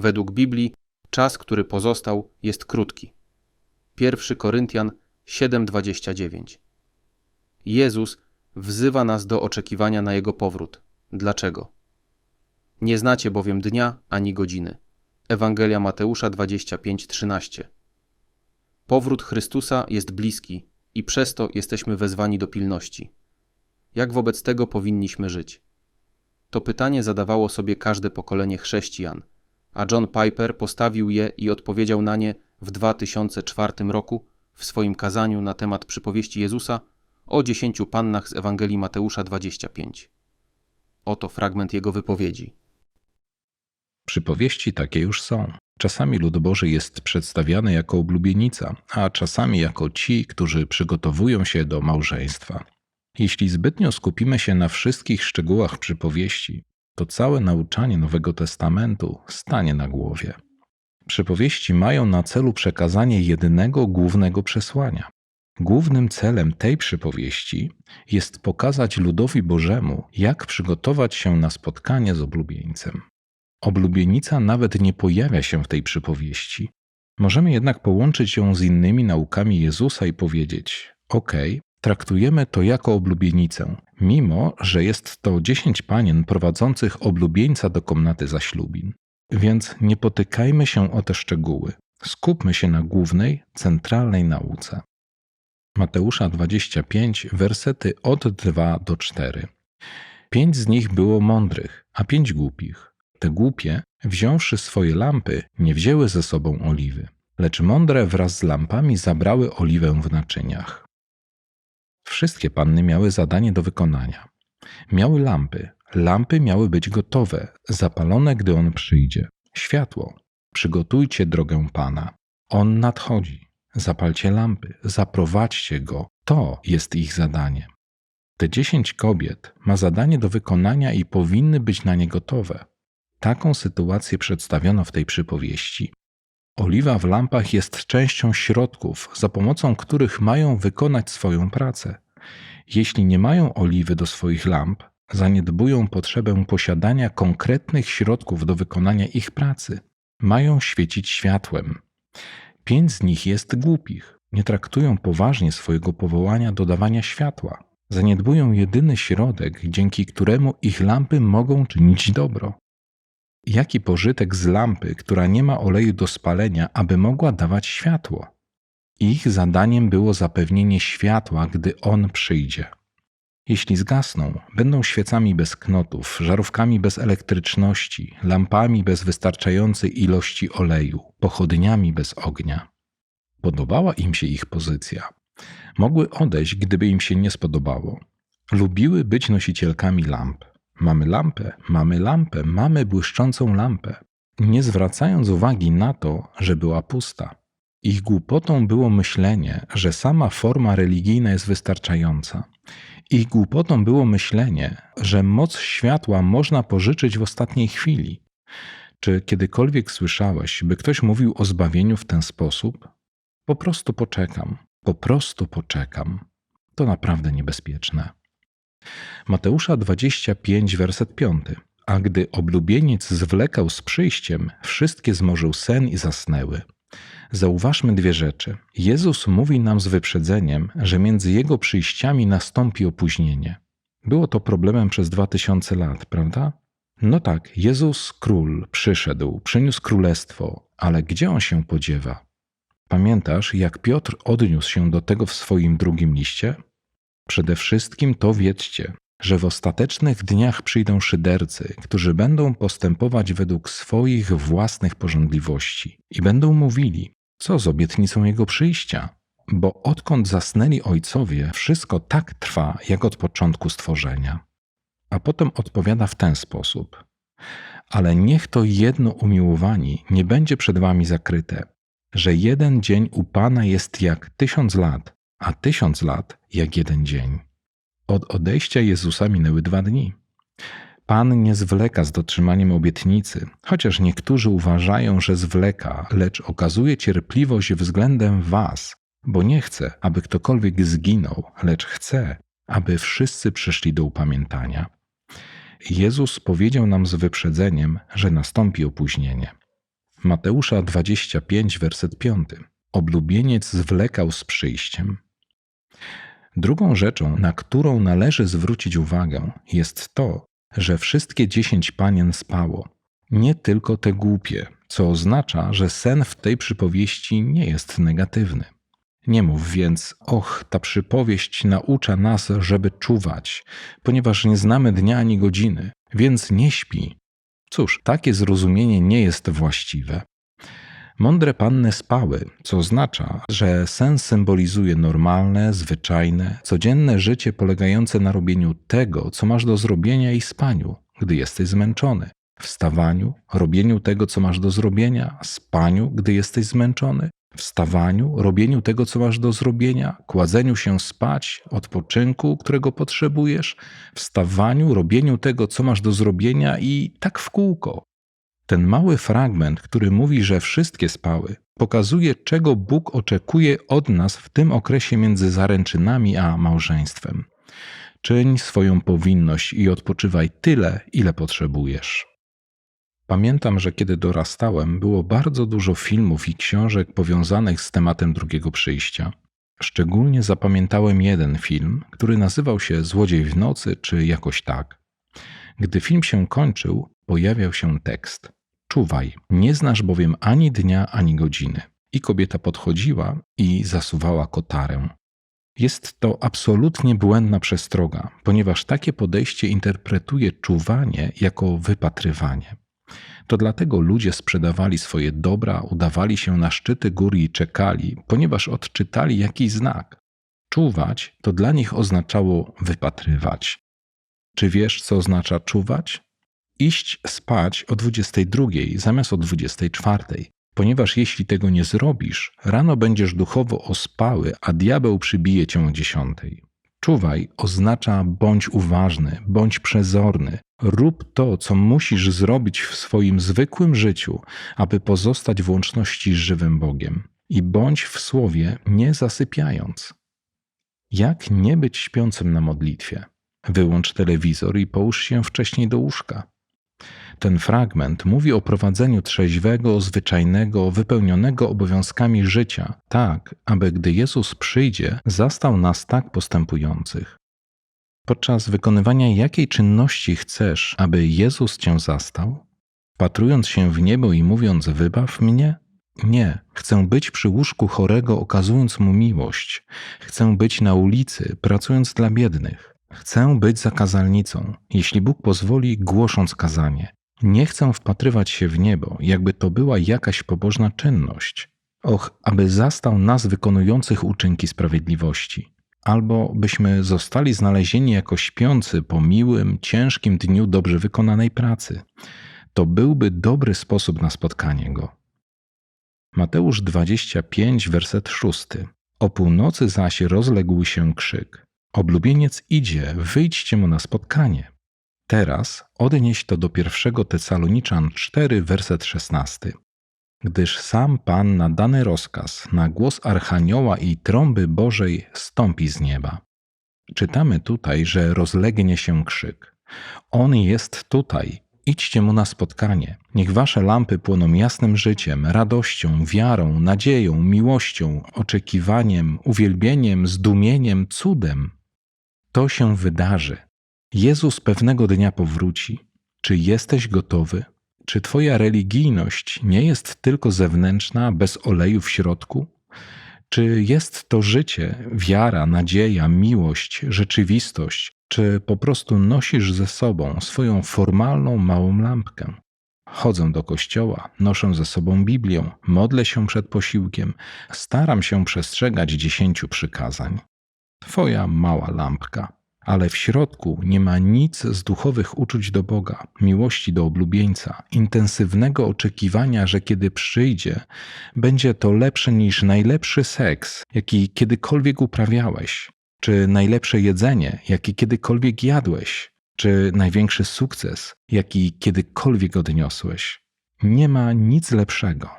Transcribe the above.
Według Biblii czas, który pozostał, jest krótki. 1 Koryntian 7:29. Jezus wzywa nas do oczekiwania na Jego powrót. Dlaczego? Nie znacie bowiem dnia ani godziny. Ewangelia Mateusza 25:13. Powrót Chrystusa jest bliski i przez to jesteśmy wezwani do pilności. Jak wobec tego powinniśmy żyć? To pytanie zadawało sobie każde pokolenie chrześcijan, a John Piper postawił je i odpowiedział na nie w 2004 roku w swoim kazaniu na temat przypowieści Jezusa o dziesięciu pannach z Ewangelii Mateusza 25. Oto fragment jego wypowiedzi. Przypowieści takie już są. Czasami lud Boży jest przedstawiany jako oblubienica, a czasami jako ci, którzy przygotowują się do małżeństwa. Jeśli zbytnio skupimy się na wszystkich szczegółach przypowieści, to całe nauczanie Nowego Testamentu stanie na głowie. Przypowieści mają na celu przekazanie jedynego głównego przesłania. Głównym celem tej przypowieści jest pokazać ludowi Bożemu, jak przygotować się na spotkanie z oblubieńcem. Oblubienica nawet nie pojawia się w tej przypowieści. Możemy jednak połączyć ją z innymi naukami Jezusa i powiedzieć: OK, traktujemy to jako oblubienicę, mimo że jest to dziesięć panien prowadzących oblubieńca do komnaty zaślubin. Więc nie potykajmy się o te szczegóły. Skupmy się na głównej, centralnej nauce. Mateusza 25, wersety od 2 do 4. Pięć z nich było mądrych, a pięć głupich. Te głupie, wziąwszy swoje lampy, nie wzięły ze sobą oliwy, lecz mądre wraz z lampami zabrały oliwę w naczyniach. Wszystkie panny miały zadanie do wykonania. Miały lampy. Lampy miały być gotowe, zapalone, gdy on przyjdzie. Światło. Przygotujcie drogę Pana. On nadchodzi. Zapalcie lampy, zaprowadźcie go. To jest ich zadanie. Te dziesięć kobiet ma zadanie do wykonania i powinny być na nie gotowe. Taką sytuację przedstawiono w tej przypowieści. Oliwa w lampach jest częścią środków, za pomocą których mają wykonać swoją pracę. Jeśli nie mają oliwy do swoich lamp, zaniedbują potrzebę posiadania konkretnych środków do wykonania ich pracy. Mają świecić światłem. Pięć z nich jest głupich, nie traktują poważnie swojego powołania do dawania światła. Zaniedbują jedyny środek, dzięki któremu ich lampy mogą czynić dobro. Jaki pożytek z lampy, która nie ma oleju do spalenia, aby mogła dawać światło? Ich zadaniem było zapewnienie światła, gdy on przyjdzie. Jeśli zgasną, będą świecami bez knotów, żarówkami bez elektryczności, lampami bez wystarczającej ilości oleju, pochodniami bez ognia. Podobała im się ich pozycja. Mogły odejść, gdyby im się nie spodobało. Lubiły być nosicielkami lamp. Mamy lampę, mamy lampę, mamy błyszczącą lampę, nie zwracając uwagi na to, że była pusta. Ich głupotą było myślenie, że sama forma religijna jest wystarczająca. Ich głupotą było myślenie, że moc światła można pożyczyć w ostatniej chwili. Czy kiedykolwiek słyszałeś, by ktoś mówił o zbawieniu w ten sposób? Po prostu poczekam, po prostu poczekam. To naprawdę niebezpieczne. Mateusza 25, werset 5. A gdy oblubieniec zwlekał z przyjściem, wszystkie zmorzył sen i zasnęły. Zauważmy dwie rzeczy. Jezus mówi nam z wyprzedzeniem, że między jego przyjściami nastąpi opóźnienie. Było to problemem przez dwa tysiące lat, prawda? No tak, Jezus król przyszedł, przyniósł królestwo, ale gdzie on się podziewa? Pamiętasz, jak Piotr odniósł się do tego w swoim drugim liście? Przede wszystkim to wiedzcie, że w ostatecznych dniach przyjdą szydercy, którzy będą postępować według swoich własnych porządliwości i będą mówili, co z obietnicą jego przyjścia. Bo odkąd zasnęli ojcowie, wszystko tak trwa, jak od początku stworzenia. A potem odpowiada w ten sposób: Ale niech to jedno umiłowani nie będzie przed wami zakryte, że jeden dzień u Pana jest jak tysiąc lat, a tysiąc lat jak jeden dzień. Od odejścia Jezusa minęły dwa dni. Pan nie zwleka z dotrzymaniem obietnicy, chociaż niektórzy uważają, że zwleka, lecz okazuje cierpliwość względem Was, bo nie chce, aby ktokolwiek zginął, lecz chce, aby wszyscy przyszli do upamiętania. Jezus powiedział nam z wyprzedzeniem, że nastąpi opóźnienie. Mateusza 25, werset 5. Oblubieniec zwlekał z przyjściem. Drugą rzeczą, na którą należy zwrócić uwagę, jest to, że wszystkie dziesięć panien spało. Nie tylko te głupie, co oznacza, że sen w tej przypowieści nie jest negatywny. Nie mów więc, och, ta przypowieść naucza nas, żeby czuwać, ponieważ nie znamy dnia ani godziny, więc nie śpi. Cóż, takie zrozumienie nie jest właściwe. Mądre panny spały, co oznacza, że sen symbolizuje normalne, zwyczajne, codzienne życie polegające na robieniu tego, co masz do zrobienia i spaniu, gdy jesteś zmęczony. Wstawaniu, robieniu tego, co masz do zrobienia, spaniu, gdy jesteś zmęczony, wstawaniu, robieniu tego, co masz do zrobienia, kładzeniu się spać, odpoczynku, którego potrzebujesz, wstawaniu, robieniu tego, co masz do zrobienia i tak w kółko. Ten mały fragment, który mówi, że wszystkie spały, pokazuje, czego Bóg oczekuje od nas w tym okresie między zaręczynami a małżeństwem. Czyń swoją powinność i odpoczywaj tyle, ile potrzebujesz. Pamiętam, że kiedy dorastałem, było bardzo dużo filmów i książek powiązanych z tematem drugiego przyjścia. Szczególnie zapamiętałem jeden film, który nazywał się Złodziej w nocy, czy jakoś tak. Gdy film się kończył, pojawiał się tekst: Czuwaj, nie znasz bowiem ani dnia, ani godziny. I kobieta podchodziła i zasuwała kotarę. Jest to absolutnie błędna przestroga, ponieważ takie podejście interpretuje czuwanie jako wypatrywanie. To dlatego ludzie sprzedawali swoje dobra, udawali się na szczyty gór i czekali, ponieważ odczytali jakiś znak. Czuwać to dla nich oznaczało wypatrywać. Czy wiesz, co oznacza czuwać? Iść spać o 22 zamiast o 24, ponieważ jeśli tego nie zrobisz, rano będziesz duchowo ospały, a diabeł przybije cię o 10. Czuwaj oznacza bądź uważny, bądź przezorny. Rób to, co musisz zrobić w swoim zwykłym życiu, aby pozostać w łączności z żywym Bogiem. I bądź w słowie, nie zasypiając. Jak nie być śpiącym na modlitwie? Wyłącz telewizor i połóż się wcześniej do łóżka. Ten fragment mówi o prowadzeniu trzeźwego, zwyczajnego, wypełnionego obowiązkami życia, tak, aby gdy Jezus przyjdzie, zastał nas tak postępujących. Podczas wykonywania jakiej czynności chcesz, aby Jezus cię zastał? Patrując się w niebo i mówiąc: Wybaw mnie? Nie, chcę być przy łóżku chorego, okazując mu miłość. Chcę być na ulicy, pracując dla biednych. Chcę być za kazalnicą, jeśli Bóg pozwoli, głosząc kazanie. Nie chcę wpatrywać się w niebo, jakby to była jakaś pobożna czynność. Och, aby zastał nas wykonujących uczynki sprawiedliwości. Albo byśmy zostali znalezieni jako śpiący po miłym, ciężkim dniu dobrze wykonanej pracy. To byłby dobry sposób na spotkanie go. Mateusz 25, werset 6. O północy zaś rozległ się krzyk. Oblubieniec idzie, wyjdźcie mu na spotkanie. Teraz odnieś to do pierwszego Tesaloniczan 4, werset 16. Gdyż sam Pan na dany rozkaz, na głos Archanioła i trąby Bożej stąpi z nieba. Czytamy tutaj, że rozlegnie się krzyk. On jest tutaj. Idźcie mu na spotkanie. Niech wasze lampy płoną jasnym życiem, radością, wiarą, nadzieją, miłością, oczekiwaniem, uwielbieniem, zdumieniem, cudem. To się wydarzy. Jezus pewnego dnia powróci. Czy jesteś gotowy? Czy Twoja religijność nie jest tylko zewnętrzna, bez oleju w środku? Czy jest to życie, wiara, nadzieja, miłość, rzeczywistość, czy po prostu nosisz ze sobą swoją formalną małą lampkę? Chodzę do kościoła, noszę ze sobą Biblię, modlę się przed posiłkiem, staram się przestrzegać dziesięciu przykazań. Twoja mała lampka ale w środku nie ma nic z duchowych uczuć do Boga, miłości do oblubieńca, intensywnego oczekiwania, że kiedy przyjdzie, będzie to lepsze niż najlepszy seks, jaki kiedykolwiek uprawiałeś, czy najlepsze jedzenie, jakie kiedykolwiek jadłeś, czy największy sukces, jaki kiedykolwiek odniosłeś. Nie ma nic lepszego.